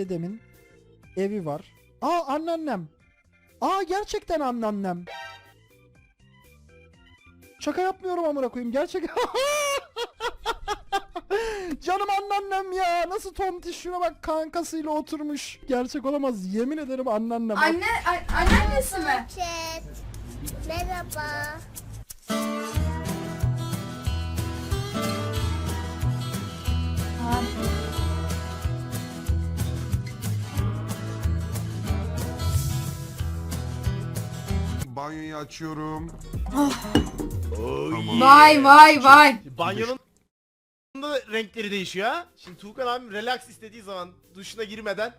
dedemin evi var. Aa anneannem. Aa gerçekten anneannem. Şaka yapmıyorum amına koyayım gerçek. Canım anneannem ya. Nasıl tontiş şuna bak kankasıyla oturmuş. Gerçek olamaz. Yemin ederim anneannem. Anne, a- anneannesi mi? Merhaba. Banyoyu açıyorum. Vay vay vay. Banyonun da renkleri değişiyor ha. Şimdi Tuğkan abim relax istediği zaman duşuna girmeden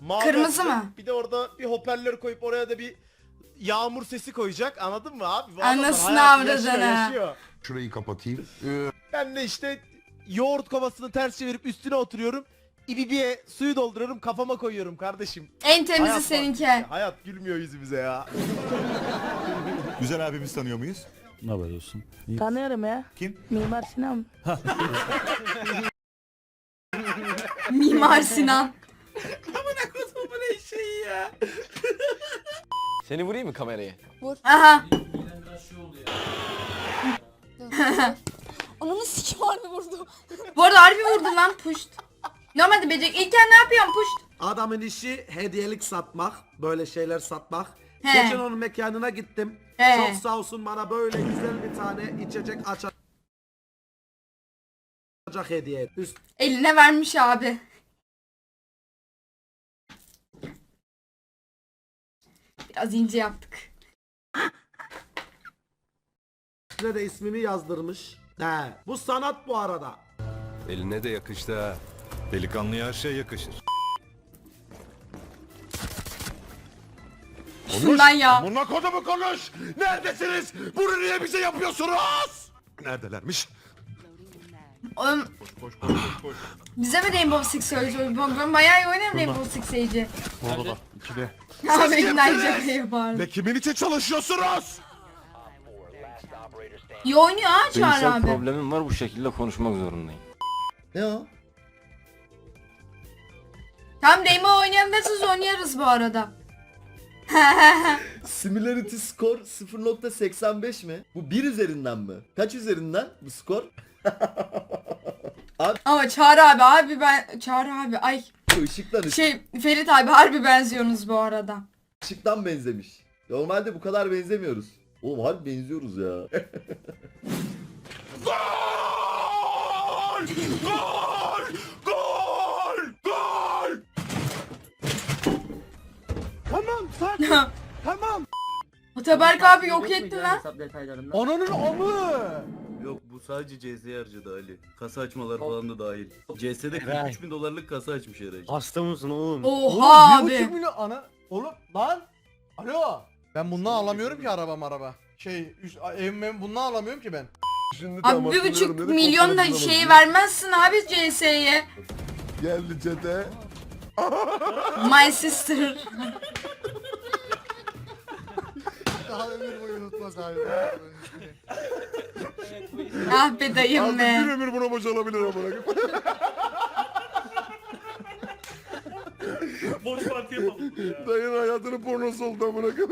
mavi Kırmızı mı? Bir de orada bir hoparlör koyup oraya da bir yağmur sesi koyacak. Anladın mı abi? Bu adamlar Anasını hayatı avradını. yaşıyor, yaşıyor. Şurayı kapatayım. Ee, Ben de işte yoğurt kovasını ters çevirip üstüne oturuyorum. İbibiye suyu dolduruyorum kafama koyuyorum kardeşim. En temizi Hayat seninki. bak- Hayat gülmüyor yüzümüze ya. Güzel abimiz tanıyor muyuz? Ne yapıyorsun? Tanıyorum ya. Kim? Mimar Sinan. Mimar Sinan. Seni vurayım mı kamerayı? Aha. Ananı sikim harbi vurdu. Bu arada harbi vurdu lan puşt. Normalde becek. İlken ne yapıyorsun puşt? Adamın işi hediyelik satmak, böyle şeyler satmak. He. Geçen onun mekanına gittim. He. Çok sağ olsun bana böyle güzel bir tane içecek açacak hediye etti. Üst Eline vermiş abi. Biraz ince yaptık. üstüne de ismimi yazdırmış. He. Bu sanat bu arada. Eline de yakıştı ha. Delikanlıya her şey yakışır. Şundan ya. Buna kodumu konuş! Neredesiniz? Bunu niye bize yapıyorsunuz? Neredelermiş? Oğlum. Bize mi Rainbow Six söylüyor? Ben, ben bayağı iyi oynarım Rainbow Six Siege'i. Orada da. İkide. Abi ignite kimsiniz? yapardı. Ve kimin için çalışıyorsunuz? İyi oynuyor ha Çağrı Duygusal abi. problemim var bu şekilde konuşmak zorundayım. Ne o? Tam Rainbow oynayalım derseniz oynarız bu arada. Similarity score 0.85 mi? Bu 1 üzerinden mi? Kaç üzerinden bu skor? Ama Çağrı abi abi ben Çağrı abi ay Işıktan ışık- şey Ferit abi harbi benziyorsunuz bu arada. ışıktan benzemiş. Normalde bu kadar benzemiyoruz. Oğlum harbi benziyoruz ya. Ataberk abi yok etti lan. Ananın amı. Yok bu sadece CS'ye harcadı Ali. Kasa açmalar falan da dahil. CS'de 43 bin dolarlık kasa açmış herhalde. Hasta mısın oğlum? Oha bir buçuk abi. milyon ana. Oğlum lan. Alo. Ben bundan alamıyorum ki araba araba. Şey üst- evim bundan alamıyorum ki ben. Şimdi tam Abi bir hatırlıyorum buçuk dedi, milyon da şey edemezdim. vermezsin abi CS'ye. Geldi çete. My sister. Daha ömür boyu unutmaz abi. ah be dayım Artık be. bir ömür buna boşalabilir amına koyayım. Dayın hayatının pornosu oldu amına koyayım.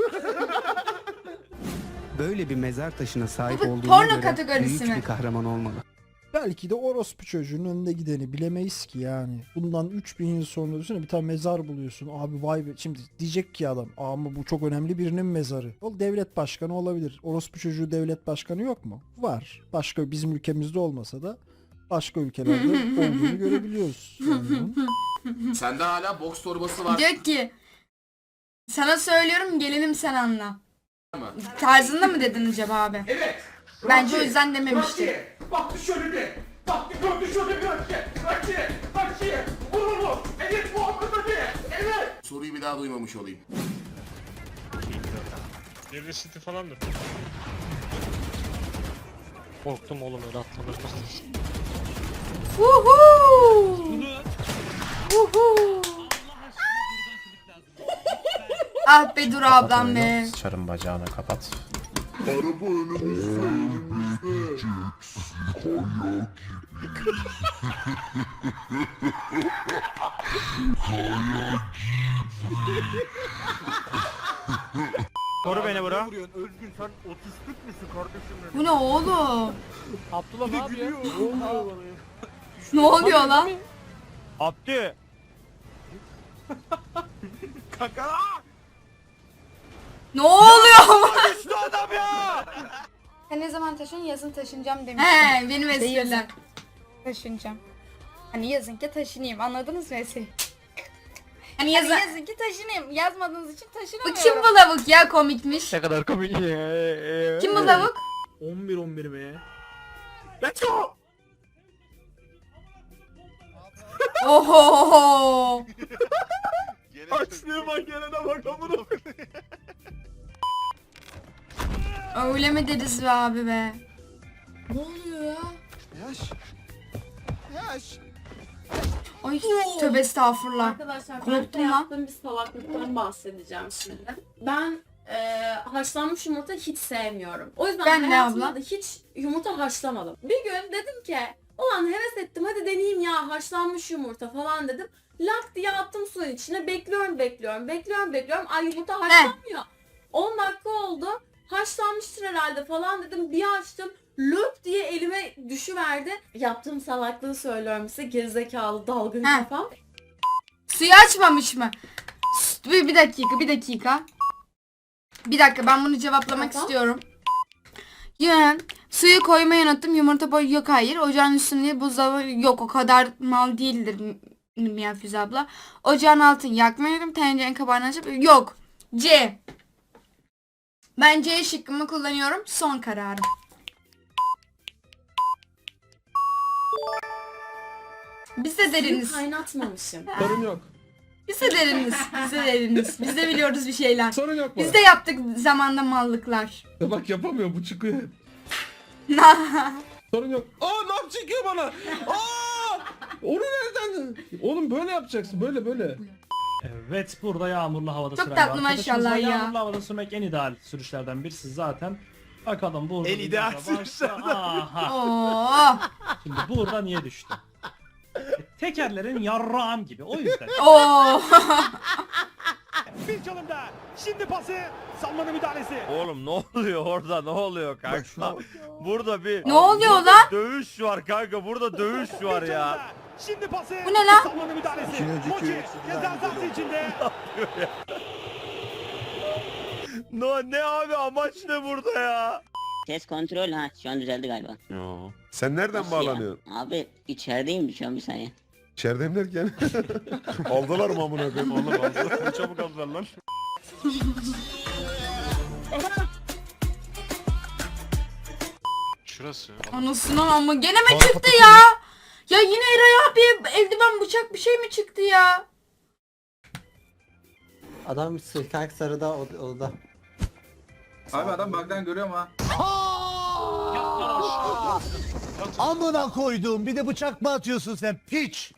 Böyle bir mezar taşına sahip Bu olduğuna porno göre kategorisi büyük mi? bir kahraman olmalı. Belki de orospu çocuğun önünde gideni bilemeyiz ki yani. Bundan 3000 yıl sonra düşünsene bir tane mezar buluyorsun. Abi vay be. Şimdi diyecek ki adam ama bu çok önemli birinin mezarı. O devlet başkanı olabilir. Orospu çocuğu devlet başkanı yok mu? Var. Başka bizim ülkemizde olmasa da başka ülkelerde olduğunu görebiliyoruz. Yani. Sende hala boks torbası var. Diyor ki sana söylüyorum gelinim sen anla. Tarzında mı dedin acaba abi? Evet. Bence o yüzden dememiştir. Baktı şöyle bir. Baktı gördü şöyle bir hareket. Bak bak Vurur mu? Evet bu anda diye. Evet. Soruyu bir daha duymamış olayım. City falandır. Korktum oğlum öyle atlamak Woohoo! Woohoo! ah be dur ablam be. Sıçarım bacağını kapat. Koru beni bura. Bu ne oğlum? Abdullah ne yapıyor? Ne oluyor lan? Abdü. Kanka. Ne oluyor? Düştü adam ya. Sen ne zaman taşın yazın taşınacağım demiştin. He benim İşte yazın espriler. taşınacağım. Hani yazın ki taşınayım anladınız mı espriyi? Hani Hani yazın. yazın ki taşınayım. Yazmadığınız için Bu taşınamıyorum. kim bu lavuk ya komikmiş. Ne kadar komik. Kim bu lavuk? 11 11 mi? Let's go. Oho. Açlığı bak gelene bak amına. Öyle mi deriz be abi be? Ne oluyor ya? Yaş. Yaş. Ay tövbe estağfurullah. Arkadaşlar ben Korktum de lan. yaptığım bir salaklıktan bahsedeceğim şimdi. Ben e, haşlanmış yumurta hiç sevmiyorum. O yüzden Ben de hayatımda abla. da hiç yumurta haşlamadım. Bir gün dedim ki ulan heves ettim hadi deneyeyim ya haşlanmış yumurta falan dedim. Lak diye attım suyun içine bekliyorum bekliyorum bekliyorum bekliyorum. Ay yumurta haşlanmıyor. 10 dakika oldu. Haşlanmıştır herhalde falan dedim. Bir açtım. Löp diye elime düşüverdi. Yaptığım salaklığı söylüyorum size. Gerizekalı dalgın Heh. kafam. Suyu açmamış mı? Bir, bir dakika bir dakika. Bir dakika ben bunu cevaplamak Tamam. istiyorum. Yani suyu koymayı unuttum. Yumurta boyu yok hayır. Ocağın üstünde buzdolabı yok. O kadar mal değildir M- Mia Füze abla. Ocağın altını yakmayı unuttum. Tencerenin kapağını açıp yok. C. Ben C şıkkımı kullanıyorum. Son kararım. Biz de deriniz. kaynatmamışım. Sorun yok. Biz de deriniz. Biz de deriniz. Biz de biliyoruz bir şeyler. Sorun yok Biz de yaptık zamanda mallıklar. Ya bak yapamıyor bu çıkıyor hep. Sorun yok. Aa ne yap çekiyor bana? Aa! Onu nereden? Oğlum böyle yapacaksın böyle böyle. Evet burada yağmurlu havada Çok süren tatlı arkadaşımız maşallah var. ya. Yağmurlu havada sürmek en ideal sürüşlerden birisi zaten. Bakalım burada. En bir ideal başla- sürüşlerden. Aha. Oo. Şimdi burada niye düştü? E, Tekerlerin yarrağım gibi o yüzden. Oo. Bir çalımda. Şimdi pası. Salmanın müdahalesi. Oğlum ne oluyor orada ne oluyor kanka? Burada bir Ne oluyor burada lan? Dövüş var kanka burada dövüş var ya. Şimdi pası. Bu ne lan? Salmanın müdahalesi. Mochi ceza sahası içinde. No, ne abi amaç ne burada ya? Ses kontrol ha şu an düzeldi galiba. Yo. Sen nereden Nasıl ya? bağlanıyorsun? Abi içerideyim şu an bir saniye. İçerideyim derken. Aldılar mı amına koyayım? Oğlum aldı. Ne çabuk aldılar lan. Şurası. Anasının ama gene mi çıktı ya? Ya yine Eray abi eldiven bıçak bir şey mi çıktı ya? Adam sırkak sarıda odada. Abi adam bug'dan görüyorum ha. Amına koyduğum bir de bıçak mı atıyorsun sen piç?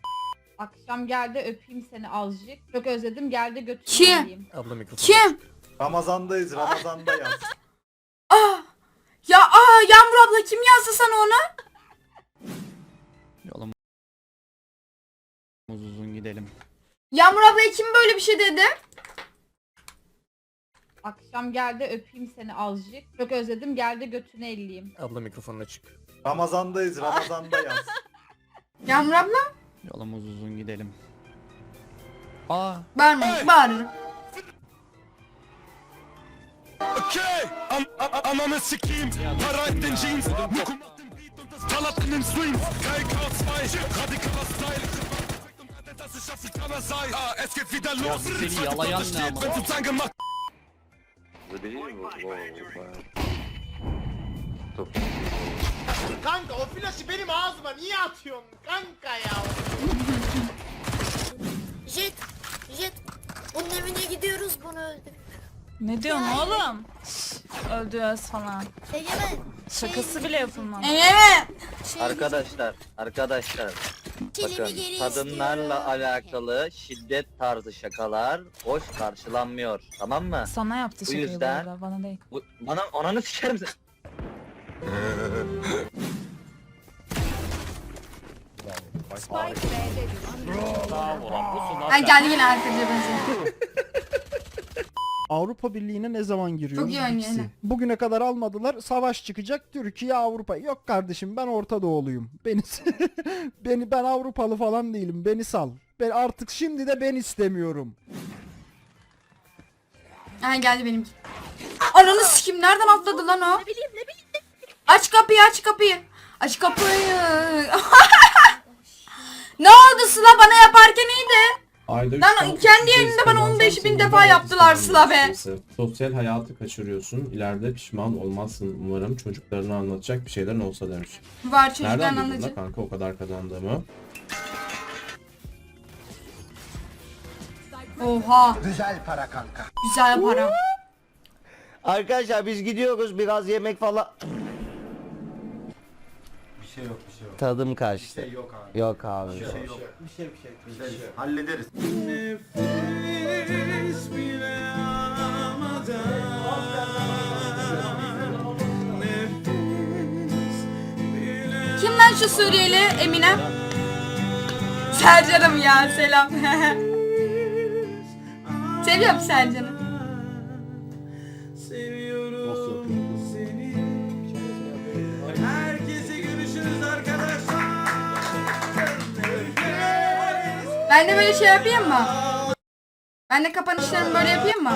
Akşam geldi öpeyim seni azıcık. Çok özledim geldi götüreyim. Kim? diyeyim. Abla mikrofon. Kim? Ramazandayız Ramazanda yaz. Aa. Ya aa Yağmur abla kim yazdı sana onu? Uzun gidelim. Yağmur ablaya kim böyle bir şey dedi? Akşam geldi öpeyim seni azıcık. Çok özledim geldi götünü elleyeyim. Abla mikrofonun açık. Ramazandayız Ramazanda yaz. Yağmur abla? Yolumuz uzun gidelim. Aa Bağırma, bağırırım. Okay, am am ananı sikeyim. Para ettin jeans. Mukum attın beat und das Palatten Swings. Kein Chaos 2, radikaler Style. Das ist Afrikaner sei. Ah, es geht wieder los. seni yalayan ne ama? Wenn du gemacht. Kanka o flaşı benim ağzıma niye atıyorsun kanka ya? Jet, Jet. Bunun evine gidiyoruz bunu öldür. Ne diyorsun oğlum? Öldürüyoruz falan. Egemen. Şakası bile yapılmaz. Evet. Şey, Arkadaşlar, arkadaşlar. Geri kadınlarla istiyorum. alakalı şiddet tarzı şakalar hoş karşılanmıyor. Tamam mı? Sana yaptı Bu yüzden bana değil. bu, bana ananı sikerim sen. Ay geldi yine arka cebimize. Avrupa Birliği'ne ne zaman giriyoruz? Çok iyi oynuyor. Bugüne kadar almadılar. Savaş çıkacak. Türkiye Avrupa. Yok kardeşim ben Orta Doğuluyum. Beni beni ben Avrupalı falan değilim. Beni sal. Ben artık şimdi de ben istemiyorum. Ay geldi benimki. Ananı sikim nereden atladı lan o? Ne bileyim ne bileyim. Aç kapıyı aç kapıyı. Aç kapıyı. ne oldu Sıla bana yaparken iyiydi. Lan kendi yerinde bana 15 bin defa yaptılar Sıla be. Sosyal hayatı kaçırıyorsun. İleride pişman olmazsın umarım. Çocuklarına anlatacak bir şeylerin olsa demiş. Var çocukların Nereden bildin anlayıcı. la kanka o kadar kazandığımı? Oha. Güzel para kanka. Güzel para. Arkadaşlar biz gidiyoruz biraz yemek falan. Bir şey yok bir şey yok. Tadım kaçtı. yok abi. Yok abi. Bir şey yok. Bir şey bir şey. Hallederiz. Kim lan şu Suriyeli Eminem? Sercan'ım ya selam. Seviyorum Sercan'ı. Ben de böyle şey yapayım mı? Ben de kapanışlarımı böyle yapayım mı?